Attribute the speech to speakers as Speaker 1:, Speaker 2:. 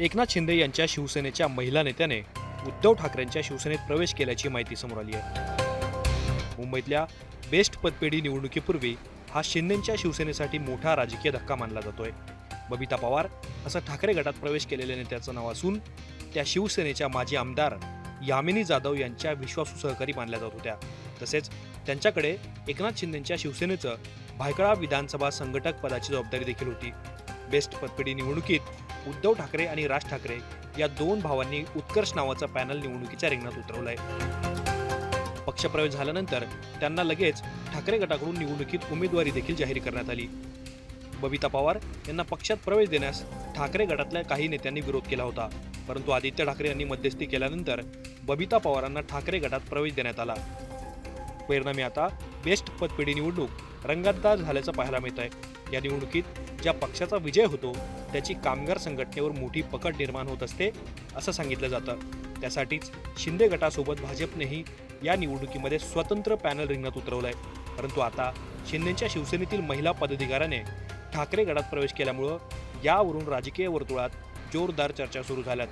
Speaker 1: एकनाथ शिंदे यांच्या शिवसेनेच्या महिला नेत्याने उद्धव ठाकरेंच्या शिवसेनेत प्रवेश केल्याची माहिती समोर आली आहे. मुंबईतल्या बेस्ट पदपेढी निवडणुकीपूर्वी हा शिंदेच्या शिवसेनेसाठी मोठा राजकीय धक्का मानला जातोय. बबिता पवार असं ठाकरे गटात प्रवेश केलेल्या नेत्याचं नाव असून त्या शिवसेनेच्या माजी आमदार यामिनी जाधव यांच्या विश्वासू सहकारी मानल्या जात होत्या. तसेच त्यांच्याकडे एकनाथ शिंदेच्या शिवसेनेचं भायखळा विधानसभा संघटक पदाची जबाबदारी देखील होती. बेस्ट पदपेढी निवडणुकीत उद्धव ठाकरे आणि राज ठाकरे या दोन भावांनी उत्कर्ष नावाचा पॅनल निवडणुकीच्या रिंगणात उतरवलाय. पक्षप्रवेश झाल्यानंतर त्यांना लगेच ठाकरे गटाकडून निवडणुकीत उमेदवारी देखील जाहीर करण्यात आली. बबिता पवार यांना पक्षात प्रवेश देण्यास ठाकरे गटातल्या काही नेत्यांनी विरोध केला होता. परंतु आदित्य ठाकरे यांनी मध्यस्थी केल्यानंतर बबिता पवारांना ठाकरे गटात प्रवेश देण्यात आला. परिणामी आता बेस्ट पदपेढी निवडणूक रंगतदार झाल्याचं पाहायला मिळत आहे या निवडणुकीत ज्या पक्षाचा विजय होतो त्याची कामगार संघटनेवर मोठी पकड निर्माण होत असते असं सांगितलं जातं. त्यासाठीच शिंदे गटासोबत भाजपनेही या निवडणुकीमध्ये स्वतंत्र पॅनल रिंगणात उतरवलंय. परंतु आता शिंदेच्या शिवसेनेतील महिला पदाधिकाऱ्याने ठाकरे गटात प्रवेश केल्यामुळं यावरून राजकीय वर्तुळात जोरदार चर्चा सुरू झाल्यात.